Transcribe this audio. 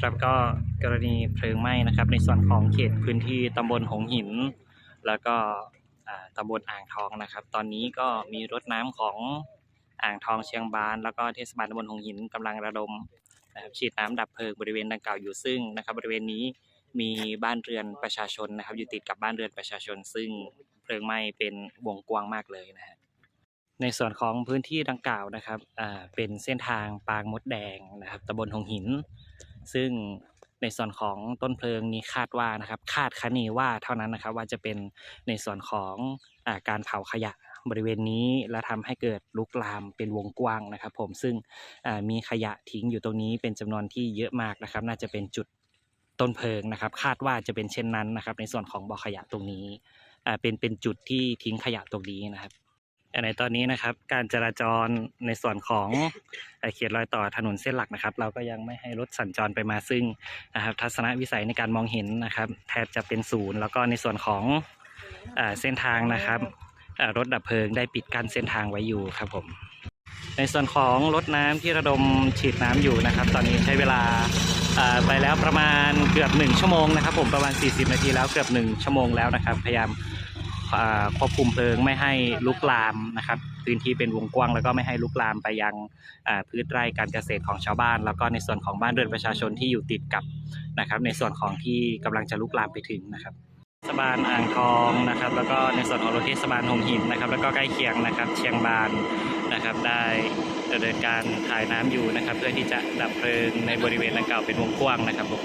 ครับก็กรณีเพลิงไหม้นะครับ ในส่วนของเขตพื้นที่ตำบลหงหิน แล้วก็อ่าตำบลอ่างทองนะครับ ตอนนี้ก็มีรถน้ำของอ่างทองเชียงบาน แล้วก็เทศบาลตำบลหงหินกำลังระดมนะครับฉีดน้ำดับเพลิงบริเวณดังกล่าวอยู่ซึ่งนะครับ บริเวณนี้มีบ้านเรือนประชาชนนะครับ อยู่ติดกับบ้านเรือนประชาชน ซึ่งเพลิงไหม้เป็นวงกว้างมากเลยนะฮะในส่วนของพื้นที่ดังกล่าวนะครับเป็นเส้นทางปางมดแดงนะครับตำบลหงหิน ซึ่งในส่วนของต้นเพลิงนี้คาดว่านะครับ คาดคะเนว่าเท่านั้นนะครับว่าจะเป็นในส่วนของอการเผาขยะบริเวณนี้และทำให้เกิดลุกลามเป็นวงกว้างนะครับ ผมซึ่งมีขยะทิ้งอยู่ตรงนี้เป็นจำนวนที่เยอะมากนะครับ น่าจะเป็นจุดต้นเพลิงนะครับ คาดว่าจะเป็นเช่นนั้นนะครับ ในส่วนของบ่อขยะตรงนี้เป็นเป็นจุดที่ทิ้งขยะตรงนี้นะครับ ในตอนนี้นะครับ การจราจรในส่วนของเอ่อเขตรอยต่อถนนเส้นหลักนะครับ เราก็ยังไม่ให้รถสัญจรไปมาซึ่งนะครับ ทัศนวิสัยในการมองเห็นนะครับ แทบจะเป็นศูนย์แล้วก็ในส่วนของเส้นทางนะครับรถดับเพลิงได้ปิดกั้นเส้นทางไว้อยู่ครับผมในส่วนของรถน้ำที่ระดมฉีดน้ำอยู่นะครับ ตอนนี้ใช้เวลาไปแล้วประมาณเกือบ 1 ชั่วโมงนะครับ ผมประมาณ 40 นาทีแล้วเกือบ 1 ชั่วโมงแล้วนะครับ พยายาม ควบคุมเพลิงไม่ให้ลุกลามนะครับพื้นที่เป็นวงกว้างแล้วก็ไม่ให้ลุกลามไปยังพืชไร่การเกษตรของชาวบ้าน แล้วก็ในส่วนของบ้านเรือนประชาชนที่อยู่ติดกับนะครับ ในส่วนของที่กำลังจะลุกลามไปถึงนะครับเทศบาลอ่างทองนะครับ แล้วก็ในส่วนของรถเทศบาลหงหินนะครับ แล้วก็ใกล้เคียงนะครับ เชียงบานนะครับ ได้ดำเนินการถ่ายน้ำอยู่นะครับ เพื่อที่จะดับเพลิงในบริเวณดังกล่าวเป็นวงกว้างนะครับผม